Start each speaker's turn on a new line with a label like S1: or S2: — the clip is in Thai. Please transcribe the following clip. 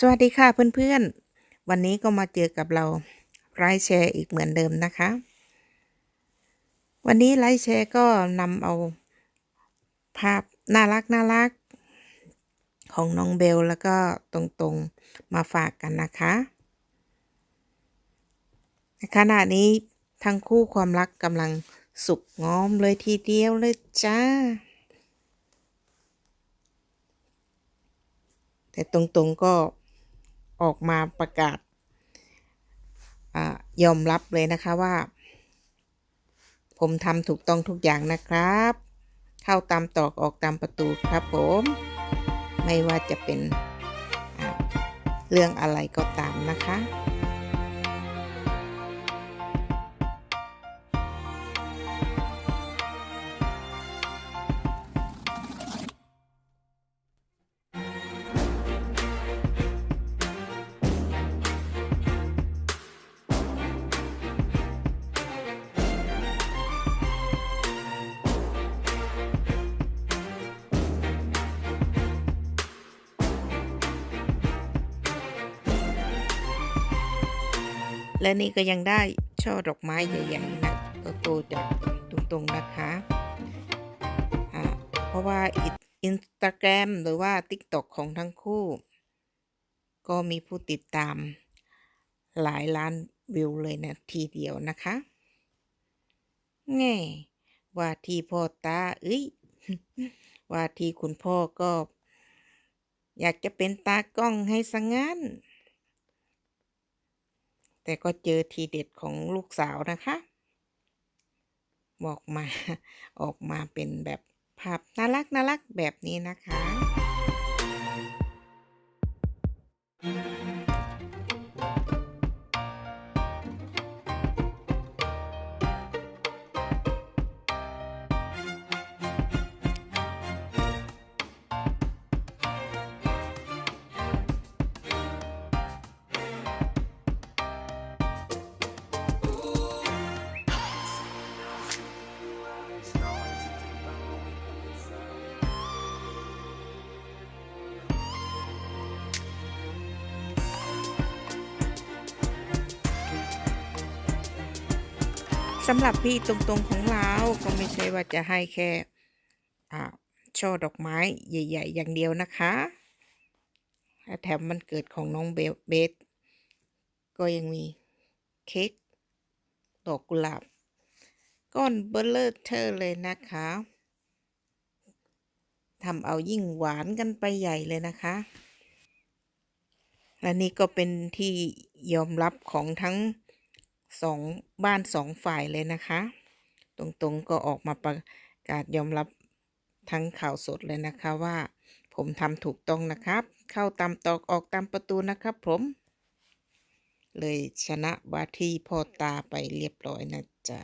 S1: สวัสดีค่ะเพื่อนๆ วันนี้ก็มาเจอกับเราไลฟ์แชร์อีกเหมือนเดิมนะคะ วันนี้ไลฟ์แชร์ก็นำเอาภาพน่ารักน่ารักของน้องเบลแล้วก็ตรงๆมาฝากกันนะคะขณะนี้ทั้งคู่ความรักกำลังสุกงอมเลยทีเดียวเลยจ้า แต่ตรงๆก็ ออกมาประกาศอยอมรับเลยนะคะว่า ผมทำถูกต้องทุกอย่างนะครับ เข้าตามตอกออกตามประตูครับผม ไม่ว่าจะเป็นเรื่องอะไรก็ตามนะคะ และนี่ก็ยังได้ช่อดอกไม้ใหญ่ๆนะโตๆจากตรงๆนะคะะเพราะว่าอินสตาแกรมหรือว่า TikTok ของทั้งคู่ ก็มีผู้ติดตามหลายล้านวิวเลยนะทีเดียวนะคะแง่ว่าที่พ่อตาเอ้ยว่าที่คุณพ่อก็ อยากจะเป็นตากล้องให้สังงั้น แต่ก็เจอทีเด็ดของลูกสาวนะคะ บอกมาออกมาเป็นแบบภาพน่ารักน่ารักแบบนี้นะคะ สำหรับพี่ตรงๆของเราก็ไม่ใช่ว่าจะให้แค่อ่าช่อดอกไม้ใหญ่ ๆ อย่างเดียวนะคะแถมมันเกิดของน้องเบเบสก็ยังมีเค้กดอกกุหลาบก้อนเบลเลอร์เธอเลยนะคะทำเอายิ่งหวานกันไปใหญ่เลยนะคะ และนี่ก็เป็นที่ยอมรับของทั้ง สองบ้านสองฝ่ายเลยนะคะ ตรงๆก็ออกมาประกาศยอมรับทั้งข่าวสดเลยนะคะว่า ผมทำถูกต้องนะครับ เข้าตามตอกออกตามประตูนะครับผม เลยชนะบาที่พ่อตาไปเรียบร้อยนะจ๊ะ